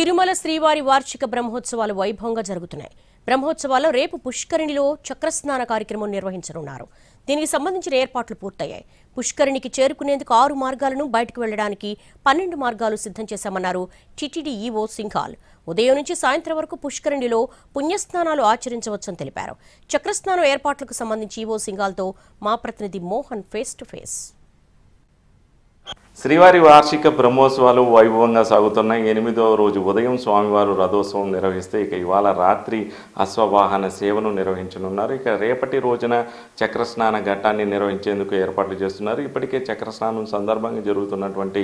తిరుమల శ్రీవారి వార్షిక బ్రహ్మోత్సవాలు వైభవంగా జరుగుతున్నాయి. బ్రహ్మోత్సవాల్లో రేపు పుష్కరిణిలో చక్రస్నాన కార్యక్రమం నిర్వహించనున్నారు. దీనికి సంబంధించిన ఏర్పాట్లు పూర్తయ్యాయి. పుష్కరిణికి చేరుకునేందుకు ఆరు మార్గాలను బయటకు వెళ్ళడానికి పన్నెండు మార్గాలు సిద్ధం చేశామన్నారు టిటిడి ఈవో సింఘాల్. ఉదయం నుంచి సాయంత్రం వరకు పుష్కరిణిలో పుణ్యస్నానాలు ఆచరించవచ్చని తెలిపారు. చక్రస్నానం ఏర్పాట్లకు సంబంధించి ఈవో సింఘాల్తో మా ప్రతినిధి మోహన్ ఫేస్ టు ఫేస్. శ్రీవారి వార్షిక బ్రహ్మోత్సవాలు వైభవంగా సాగుతున్నాయి. ఎనిమిదవ రోజు ఉదయం స్వామివారు రథోత్సవం నిర్వహిస్తే ఇక ఇవాళ రాత్రి అశ్వవాహన సేవను నిర్వహించనున్నారు. ఇక రేపటి రోజున చక్రస్నాన ఘట్టాన్ని నిర్వహించేందుకు ఏర్పాట్లు చేస్తున్నారు. ఇప్పటికే చక్రస్నానం సందర్భంగా జరుగుతున్నటువంటి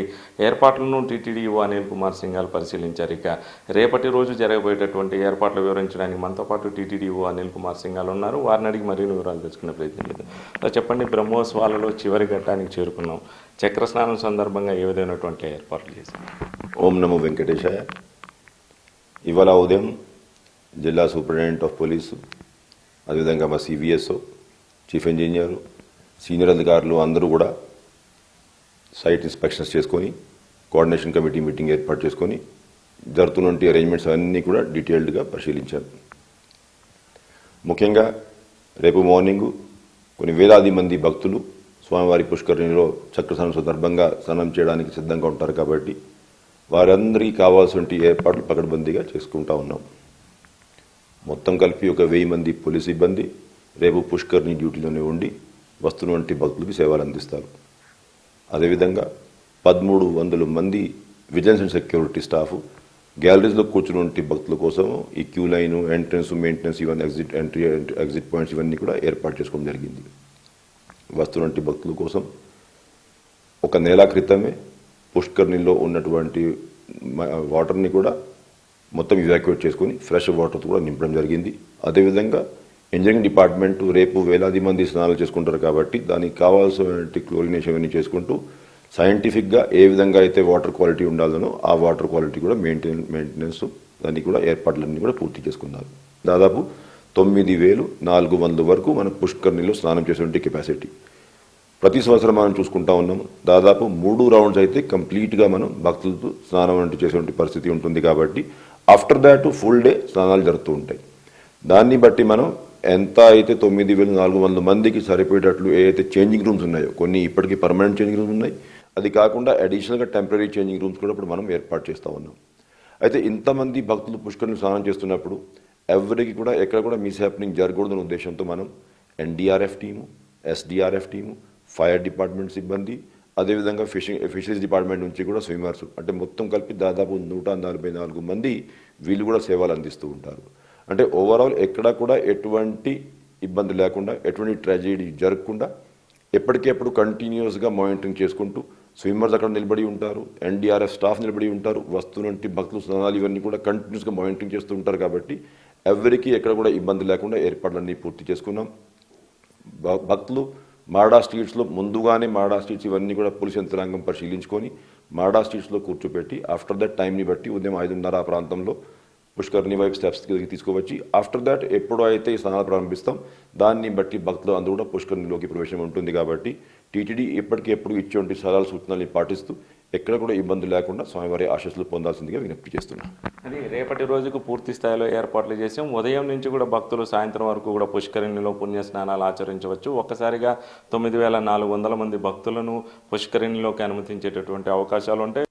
ఏర్పాట్లను టీటీడీఓ అనిల్ కుమార్ సింఘాల్ పరిశీలించారు. ఇక రేపటి రోజు జరగబోయేటటువంటి ఏర్పాట్లు వివరించడానికి మనతో పాటు టీటీడీఓ అనిల్ కుమార్ సింఘాల్ ఉన్నారు. వారిని అడిగి మరిన్ని వివరాలు తెలుసుకునే ప్రయత్నం చెప్పండి బ్రహ్మోత్సవాలలో చివరి ఘట్టానికి చేరుకున్నాం. చక్రస్నానం సందర్భంగా ఏ విధమైనటువంటి ఏర్పాట్లు చేశారు? ఓం నమో వెంకటేశాయ. ఇవాళ ఉదయం జిల్లా సూపరింటెండెంట్ ఆఫ్ పోలీసు అదేవిధంగా మా సివిఎస్ఓ చీఫ్ ఇంజనీరు సీనియర్ అధికారులు అందరూ కూడా సైట్ ఇన్స్పెక్షన్స్ చేసుకొని కోఆర్డినేషన్ కమిటీ మీటింగ్ ఏర్పాటు చేసుకొని జరుగుతున్నటువంటి అరేంజ్మెంట్స్ అన్నీ కూడా డీటెయిల్డ్గా పరిశీలించారు. ముఖ్యంగా రేపు మార్నింగ్ కొన్ని వేలాది మంది భక్తులు స్వామివారి పుష్కరిణిలో చక్రస్నానం సందర్భంగా స్నానం చేయడానికి సిద్ధంగా ఉంటారు కాబట్టి వారందరికీ కావాల్సిన ఏర్పాట్లు పకడ్బందీగా చేసుకుంటా ఉన్నాం. మొత్తం కలిపి ఒక వెయ్యి మంది పోలీస్ సిబ్బంది రేపు పుష్కరిణి డ్యూటీలోనే ఉండి వస్తున్నటువంటి భక్తులకు సేవలు అందిస్తారు. అదేవిధంగా పదమూడు వందల మంది విజిలెన్స్ అండ్ సెక్యూరిటీ స్టాఫ్ గ్యాలరీస్లో కూర్చున్నటువంటి భక్తుల కోసం ఈ క్యూ లైను ఎంట్రన్స్ మెయింటెనెన్స్ ఇవన్నీ ఎగ్జిట్ ఎంట్రీ ఎగ్జిట్ పాయింట్స్ ఇవన్నీ కూడా ఏర్పాటు చేసుకోవడం జరిగింది. వస్తున్నటువంటి భక్తుల కోసం ఒక నెల క్రితమే పుష్కర్ణిలో ఉన్నటువంటి వాటర్ని కూడా మొత్తం ఇవాక్యుయేట్ చేసుకొని ఫ్రెష్ వాటర్తో కూడా నింపడం జరిగింది. అదేవిధంగా ఇంజనీరింగ్ డిపార్ట్మెంట్ రేపు వేలాది మంది స్నానాలు చేసుకుంటారు కాబట్టి దానికి కావాల్సినటువంటి క్లోరినేషన్ అన్ని చేసుకుంటూ సైంటిఫిక్గా ఏ విధంగా అయితే వాటర్ క్వాలిటీ ఉండాలనో ఆ వాటర్ క్వాలిటీ కూడా మెయింటైన్ మెయింటెనెన్స్ దాన్ని కూడా ఏర్పాట్లన్నీ కూడా పూర్తి చేసుకున్నారు. దాదాపు తొమ్మిది వేలు నాలుగు వందల వరకు మన పుష్కర్ణిలో స్నానం చేసేటువంటి కెపాసిటీ ప్రతి సంవత్సరం మనం చూసుకుంటా ఉన్నాము. దాదాపు మూడు రౌండ్స్ అయితే కంప్లీట్గా మనం భక్తులతో స్నానం వంటి చేసేటువంటి పరిస్థితి ఉంటుంది కాబట్టి ఆఫ్టర్ దాట్ ఫుల్ డే స్నానాలు జరుగుతూ ఉంటాయి. దాన్ని బట్టి మనం ఎంత అయితే తొమ్మిది వేల నాలుగు వందల మందికి సరిపోయేటట్లు ఏదైతే చేంజింగ్ రూమ్స్ ఉన్నాయో కొన్ని ఇప్పటికీ పర్మనెంట్ చేంజింగ్ రూమ్స్ ఉన్నాయి. అది కాకుండా అడిషనల్గా టెంపరీ చేంజింగ్ రూమ్స్ కూడా ఇప్పుడు మనం ఏర్పాటు చేస్తూ ఉన్నాం. అయితే ఇంతమంది భక్తులు పుష్కరిని స్నానం చేస్తున్నప్పుడు ఎవరికి కూడా ఎక్కడ కూడా మిస్ హ్యాపెనింగ్ జరగకూడదనే ఉద్దేశంతో మనం NDRF team SDRF team fire department సిబ్బంది అదేవిధంగా ఫిషింగ్ ఫిషరీస్ డిపార్ట్మెంట్ నుంచి కూడా స్విమ్మర్స్ అంటే మొత్తం కలిపి దాదాపు నూట నలభై నాలుగు మంది వీళ్ళు కూడా సేవలు అందిస్తూ ఉంటారు. అంటే ఓవరాల్ ఎక్కడ కూడా ఎటువంటి ఇబ్బంది లేకుండా ఎటువంటి ట్రాజెడీ జరగకుండా ఎప్పటికెప్పుడు కంటిన్యూస్గా మానిటరింగ్ చేసుకుంటూ స్విమ్మర్స్ అక్కడ నిలబడి ఉంటారు ఎన్డీఆర్ఎఫ్ స్టాఫ్ నిలబడి ఉంటారు వస్తున్నటువంటి భక్తులు స్నానాలు ఇవన్నీ కూడా కంటిన్యూస్గా మానిటరింగ్ చేస్తూ ఉంటారు కాబట్టి ఎవరికి ఎక్కడ కూడా ఇబ్బంది లేకుండా ఏర్పాట్లన్నీ పూర్తి చేసుకున్నాం. భ- భక్తులు మాడా స్ట్రీట్స్లో ముందుగానే మాడా స్ట్రీట్స్ ఇవన్నీ కూడా పోలీస్ యంత్రాంగం పరిశీలించుకొని మాడా స్ట్రీట్స్లో కూర్చోపెట్టి ఆఫ్టర్ దట్ టైంని బట్టి ఉదయం ఐదున్నర ఆ ప్రాంతంలో పుష్కర్ని వైపు స్టెప్స్ తీసుకువచ్చి ఆఫ్టర్ దాట్ ఎప్పుడు అయితే ఈ స్నానాలు ప్రారంభిస్తాం దాన్ని బట్టి భక్తులు అందరూ కూడా పుష్కరిణిలోకి ప్రవేశం ఉంటుంది కాబట్టి టీటీడీ ఇప్పటికీ ఎప్పుడు ఇచ్చేటువంటి సలహాలు సూచనల్ని పాటిస్తూ ఎక్కడ కూడా ఇబ్బంది లేకుండా స్వామివారి ఆశస్సులు పొందాల్సిందిగా విజ్ఞప్తి చేస్తున్నాం. అది రేపటి రోజుకు పూర్తి స్థాయిలో ఏర్పాట్లు చేసాం. ఉదయం నుంచి కూడా భక్తులు సాయంత్రం వరకు కూడా పుష్కరిణిలో పుణ్య స్నానాలు ఆచరించవచ్చు. ఒక్కసారిగా తొమ్మిది వేల నాలుగు వందల మంది భక్తులను పుష్కరిణిలోకి అనుమతించేటటువంటి అవకాశాలు ఉంటాయి.